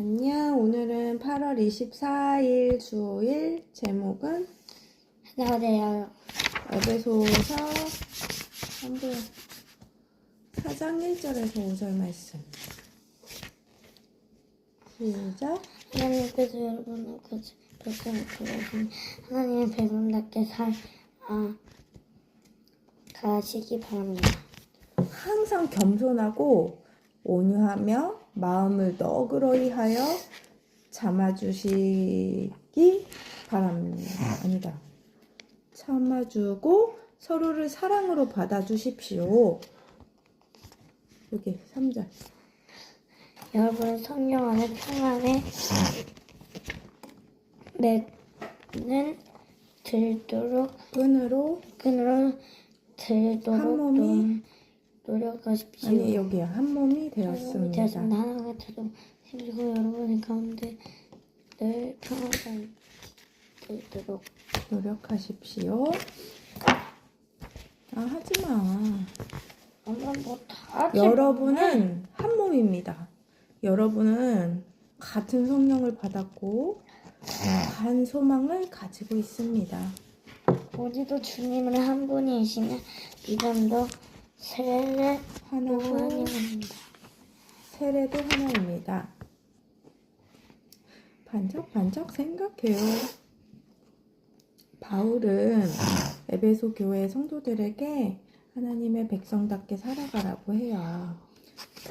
안녕. 오늘은 8월 24일 수요일. 제목은 안녕하세요. 에베소서 3부 4장 1절에서 5절 말씀. 시작. 하나님께서 여러분을 거듭 그러신 하나님의 백성답게 살 아, 가시기 바랍니다. 항상 겸손하고 온유하며 마음을 너그러이 하여 참아주시기 바랍니다. 아니다. 참아주고 서로를 사랑으로 받아주십시오. 여기 3절. 여러분 성령 안에 평안에 맺는 들도록 끈으로 끈으로 들도록 한 몸이- 노, 노력하십시오. 아니 여기야 한 몸이 되었습니다. 되었습니다. 하나가 같아도 힘들고 여러분의 가운데 늘 평안가 있도록 노력하십시오. 아 하지 마. 엄마 뭐다 여러분은 한 몸입니다. 여러분은 같은 성령을 받았고 한 소망을 가지고 있습니다. 우리도 주님은 한 분이시며 이전도 세례도 하나고 하나님입니다. 세례도 하나입니다. 반짝 반짝 생각해요. 바울은 에베소 교회 성도들에게 하나님의 백성답게 살아가라고 해요.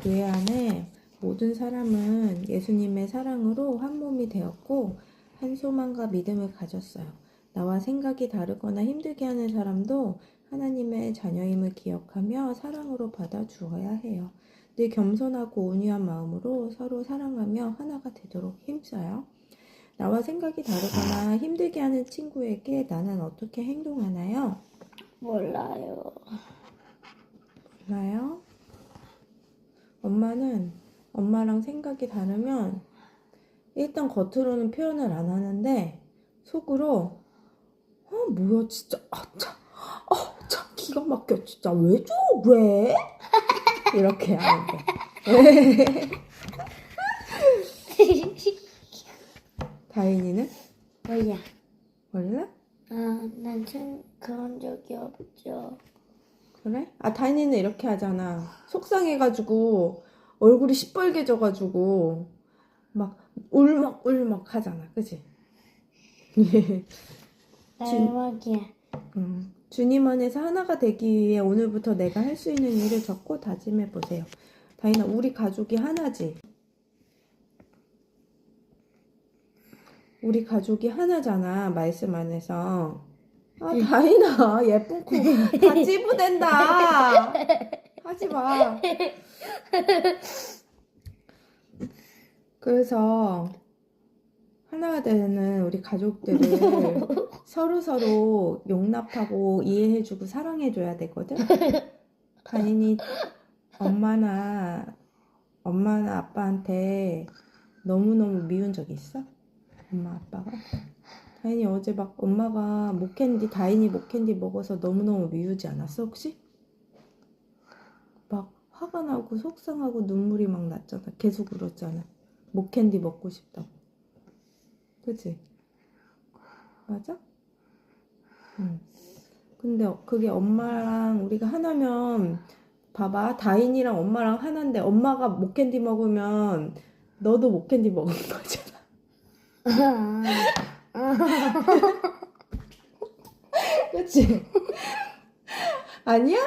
교회 안에 모든 사람은 예수님의 사랑으로 한 몸이 되었고 한 소망과 믿음을 가졌어요. 나와 생각이 다르거나 힘들게 하는 사람도 하나님의 자녀임을 기억하며 사랑으로 받아 주어야 해요. 늘 겸손하고 온유한 마음으로 서로 사랑하며 하나가 되도록 힘써요. 나와 생각이 다르거나 힘들게 하는 친구에게 나는 어떻게 행동하나요? 몰라요. 몰라요? 엄마는 엄마랑 생각이 다르면 일단 겉으로는 표현을 안 하는데 속으로 어 뭐야 진짜 아참 아참 기가 막혀 진짜 왜 줘? 왜? 이렇게 하는데 다인이는 뭐야? 몰라? 아, 난 참 그런 적이 없죠. 그래? 아, 다인이는 이렇게 하잖아. 속상해가지고, 얼굴이 시뻘개져가지고, 막, 울먹울먹 하잖아. 그지? 날막이야. 음, 주님 안에서 하나가 되기 위해 오늘부터 내가 할 수 있는 일을 적고 다짐해 보세요. 다인아, 우리 가족이 하나지? 우리 가족이 하나잖아, 말씀 안에서. 아, 다인아, 예쁜 코 다 찌부된다. 하지 마. 그래서 하나가 되는 우리 가족들을 서로 서로 용납하고 이해해주고 사랑해줘야 되거든. 다인이 엄마나 엄마나 아빠한테 너무 너무 미운 적 있어? 엄마 아빠가? 다인이 어제 막 엄마가 목캔디 다인이 목캔디 먹어서 너무 너무 미우지 않았어 혹시? 막 화가 나고 속상하고 눈물이 막 났잖아. 계속 울었잖아. 목캔디 먹고 싶다고. 그치? 맞아? 응. 근데 그게 엄마랑 우리가 하나면 봐봐 다인이랑 엄마랑 하나인데 엄마가 목캔디 먹으면 너도 목캔디 먹은 거잖아. 그치? 아니야?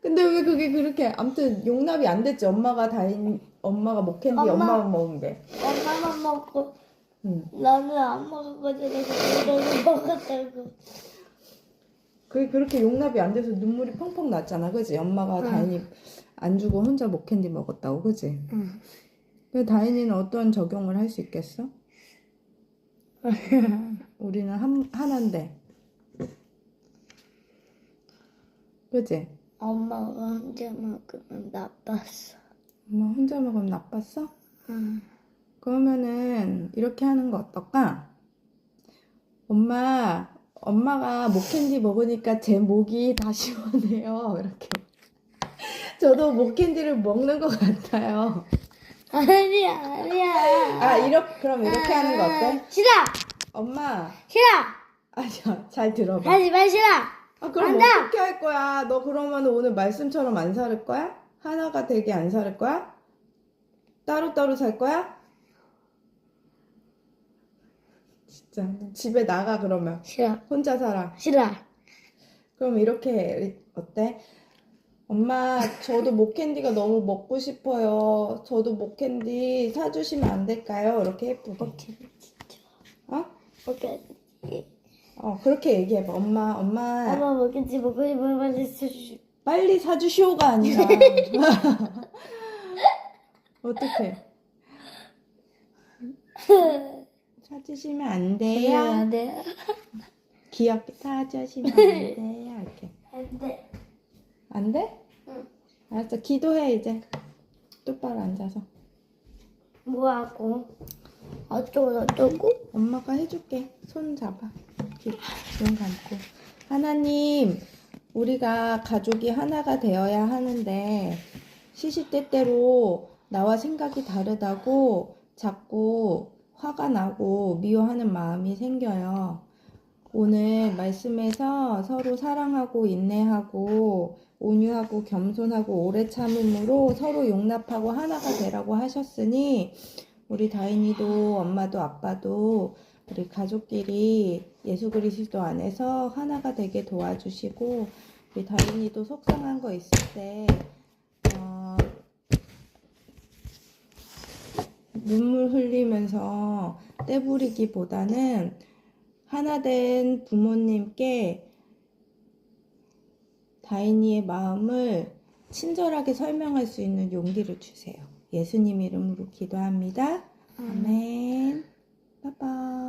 근데 왜 그게 그렇게 아무튼 용납이 안 됐지 엄마가 다인 엄마가 목캔디 엄마. 엄마만 먹은 게. 엄마만 먹고 응. 나는 안 먹었거든. 그래서 먹었다고. 그게 그렇게 용납이 안 돼서 눈물이 펑펑 났잖아, 그지? 엄마가 응. 다인이 안 주고 혼자 목캔디 먹었다고, 그지? 응. 그 다인이는 어떤 적용을 할 수 있겠어? 우리는 한, 하나인데. 그지? 엄마가 혼자 먹으면 나빴어. 엄마 혼자 먹으면 나빴어? 응. 그러면은 이렇게 하는 거 어떨까? 엄마, 엄마가 목캔디 먹으니까 제 목이 다 시원해요. 이렇게. 저도 목캔디를 먹는 것 같아요. 아니야 아니야. 아 이렇게 그럼 이렇게 하는 거 어때? 싫어 엄마 싫어. 아니야 잘 들어봐. 하지 마 싫어. 아 그럼 안 돼. 어떻게 할 거야? 너 그러면 오늘 말씀처럼 안 살을 거야? 하나가 되게 안 살을 거야? 따로따로 살 거야? 진짜 집에 나가 그러면 싫어 혼자 살아. 싫어. 그럼 이렇게 해. 어때? 엄마 저도 목캔디가 너무 먹고 싶어요. 저도 목캔디 사주시면 안 될까요? 이렇게 예쁘게. 어? 오케이. 어 그렇게 얘기해봐. 엄마 엄마 엄마 먹겠지 먹고 싶으면 빨리 사주시. 빨리 사주시오가 아니라 어떻게 사주시면 안 돼요. 안 돼. 귀엽게 사주시면 안 돼요. 이렇게 안 돼. 안 돼? 응. 알았어. 기도해 이제 똑바로 앉아서 뭐하고? 어쩌고 저쩌고? 엄마가 해줄게. 손 잡아. 이렇게 눈 감고 하나님 우리가 가족이 하나가 되어야 하는데 시시때때로 나와 생각이 다르다고 자꾸 화가 나고 미워하는 마음이 생겨요. 오늘 말씀에서 서로 사랑하고 인내하고 온유하고 겸손하고 오래 참음으로 서로 용납하고 하나가 되라고 하셨으니 우리 다인이도 엄마도 아빠도 우리 가족끼리 예수 그리스도 안에서 하나가 되게 도와주시고 우리 다인이도 속상한 거 있을 때 눈물 흘리면서 떼부리기보다는 하나 된 부모님께 다인이의 마음을 친절하게 설명할 수 있는 용기를 주세요. 예수님 이름으로 기도합니다. 아멘. 빠빠.